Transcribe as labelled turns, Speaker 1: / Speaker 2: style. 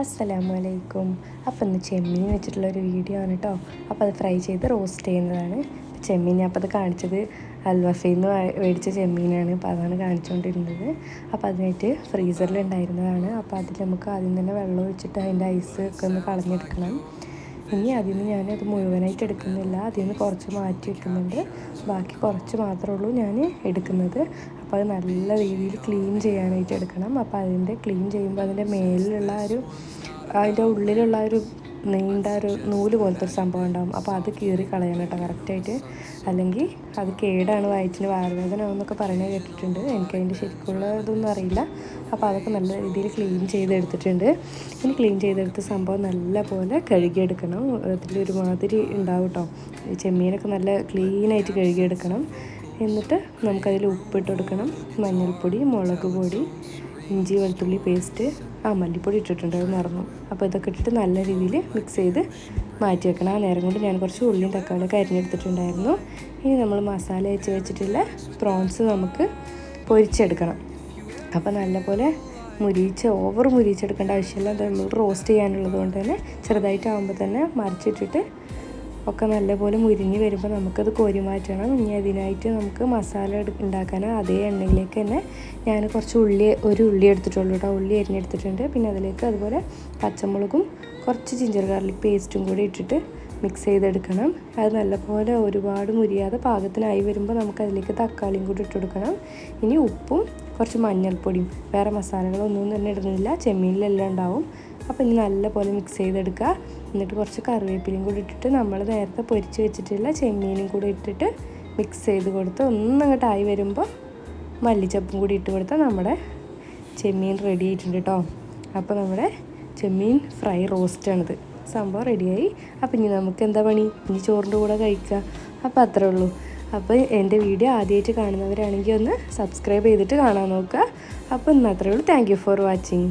Speaker 1: അസ്സലാമു അലൈക്കും അപ്പോൾ ഇന്ന് ചെമ്മീൻ വെച്ചിട്ടുള്ള ഒരു വീഡിയോ ആണ് കേട്ടോ അപ്പോൾ അത് ഫ്രൈ ചെയ്ത് റോസ്റ്റ് ചെയ്യുന്നതാണ്. ചെമ്മീൻ അപ്പോൾ അത് കാണിച്ചത് അൽവഫയിൽ നിന്ന് മേടിച്ച ചെമ്മീനാണ്. അപ്പോൾ അതാണ് കാണിച്ചുകൊണ്ടിരുന്നത് അപ്പോൾ അതിനായിട്ട് ഫ്രീസറിൽ ഉണ്ടായിരുന്നതാണ്. അപ്പോൾ അതിൽ നമുക്ക് ആദ്യം തന്നെ വെള്ളം ഒഴിച്ചിട്ട് അതിന്റെ ഐസ് ഒക്കെ ഒന്ന് കളഞ്ഞെടുക്കണം. ഇനി അതിൽ നിന്ന് അത് മുഴുവനായിട്ട് എടുക്കുന്നില്ല. അതിൽ നിന്ന് കുറച്ച് മാറ്റി വെക്കുന്നുണ്ട്. ബാക്കി കുറച്ച് മാത്രമേ ഉള്ളൂ ഞാൻ എടുക്കുന്നത്. അപ്പോൾ അത് നല്ല രീതിയിൽ ക്ലീൻ ചെയ്യാനായിട്ട് എടുക്കണം. അപ്പോൾ അതിന്റെ ക്ലീൻ ചെയ്യുമ്പോൾ അതിന്റെ മേലിലുള്ള ഒരു അതിന്റെ ഉള്ളിലുള്ള ഒരു നീണ്ട ഒരു നൂൽ പോലത്തെ ഒരു സംഭവം ഉണ്ടാകും അപ്പോൾ അത് കീറി കളയണം കേട്ടോ കറക്റ്റായിട്ട് അല്ലെങ്കിൽ അത് കേടാണ് വയറ്റിന് വയറുവേദന എന്നൊക്കെ പറയുന്നത് കേട്ടിട്ടുണ്ട്. എനിക്ക് അതിന്റെ ശരിക്കുള്ള ഇതൊന്നും അറിയില്ല. അപ്പോൾ അതൊക്കെ നല്ല രീതിയിൽ ക്ലീൻ ചെയ്തെടുത്തിട്ടുണ്ട്. ഇനി ക്ലീൻ ചെയ്തെടുത്ത സംഭവം നല്ല പോലെ കഴുകിയെടുക്കണം. അതിലൊരുമാതിരി ഉണ്ടാവും കേട്ടോ ഈ ചെമ്മീനൊക്കെ നല്ല ക്ലീനായിട്ട് കഴുകിയെടുക്കണം. എന്നിട്ട് നമുക്കതിൽ ഉപ്പിട്ട് കൊടുക്കണം. മഞ്ഞൾപ്പൊടി മുളക് പൊടി ഇഞ്ചി വെളുത്തുള്ളി പേസ്റ്റ് ആ മല്ലിപ്പൊടി ഇട്ടിട്ടുണ്ടായിരുന്നു മറന്നു. അപ്പോൾ ഇതൊക്കെ ഇട്ടിട്ട് നല്ല രീതിയിൽ മിക്സ് ചെയ്ത് മാറ്റി വെക്കണം. ആ നേരം കൊണ്ട് ഞാൻ കുറച്ച് ഉള്ളിയും തക്കാളിയൊക്കെ അരിഞ്ഞെടുത്തിട്ടുണ്ടായിരുന്നു. ഇനി നമ്മൾ മസാല അയച്ച് വെച്ചിട്ടുള്ള പ്രോൺസ് നമുക്ക് പൊരിച്ചെടുക്കണം. അപ്പോൾ നല്ലപോലെ മുരിച്ച് ഓവർ മുരിച്ചെടുക്കേണ്ട ആവശ്യമില്ല. അത് നമ്മൾ റോസ്റ്റ് ചെയ്യാനുള്ളത് കൊണ്ട് തന്നെ ചെറുതായിട്ടാകുമ്പോൾ തന്നെ മറിച്ചിട്ടിട്ട് ഒക്കെ നല്ലപോലെ മുരിഞ്ഞ് വരുമ്പോൾ നമുക്കത് കോരി മാറ്റണം. ഇനി അതിനായിട്ട് നമുക്ക് മസാല ഉണ്ടാക്കാൻ അതേ എണ്ണയിലേക്ക് തന്നെ ഞാൻ കുറച്ച് ഉള്ളി ഒരു ഉള്ളി എടുത്തിട്ടുള്ളൂ കേട്ടോ ഉള്ളി അരിഞ്ഞെടുത്തിട്ടുണ്ട് പിന്നെ അതിലേക്ക് അതുപോലെ പച്ചമുളകും കുറച്ച് ജിഞ്ചർ ഗാർലിക് പേസ്റ്റും കൂടി ഇട്ടിട്ട് മിക്സ് ചെയ്തെടുക്കണം. അത് നല്ലപോലെ ഒരുപാട് മുരിയാതെ പാകത്തിനായി വരുമ്പോൾ നമുക്ക് അതിലേക്ക് തക്കാളിയും കൂടി ഇട്ട് കൊടുക്കണം. ഇനി ഉപ്പും കുറച്ച് മഞ്ഞൾപ്പൊടിയും. വേറെ മസാലകളൊന്നും തന്നെ ഇടുന്നില്ല. ചെമ്മീനിലെല്ലാം ഉണ്ടാവും. അപ്പോൾ ഇനി നല്ലപോലെ മിക്സ് ചെയ്തെടുക്കുക. എന്നിട്ട് കുറച്ച് കറിവേപ്പിലയും കൂടി ഇട്ടിട്ട് നമ്മൾ നേരത്തെ പൊരിച്ച് വെച്ചിട്ടുള്ള ചെമ്മീനും കൂടി ഇട്ടിട്ട് മിക്സ് ചെയ്ത് കൊടുത്ത് ഒന്നങ്ങോട്ട് ആയി വരുമ്പോൾ മല്ലിച്ചപ്പും കൂടി ഇട്ട് കൊടുത്താൽ നമ്മുടെ ചെമ്മീൻ റെഡി ആയിട്ടുണ്ട് കേട്ടോ അപ്പോൾ നമ്മുടെ ചെമ്മീൻ ഫ്രൈ റോസ്റ്റാണിത് സംഭവം റെഡിയായി അപ്പോൾ ഇനി നമുക്ക് എന്താ പണി? ഇനി ചോറിന്റെ കൂടെ കഴിക്കുക. അപ്പോൾ അത്രേ ഉള്ളൂ. അപ്പോൾ എന്റെ വീഡിയോ ആദ്യമായിട്ട് കാണുന്നവരാണെങ്കിൽ ഒന്ന് സബ്സ്ക്രൈബ് ചെയ്തിട്ട് കാണാൻ നോക്കുക. അപ്പോൾ ഇന്ന് അത്രേ ഉള്ളൂ. Thank for watching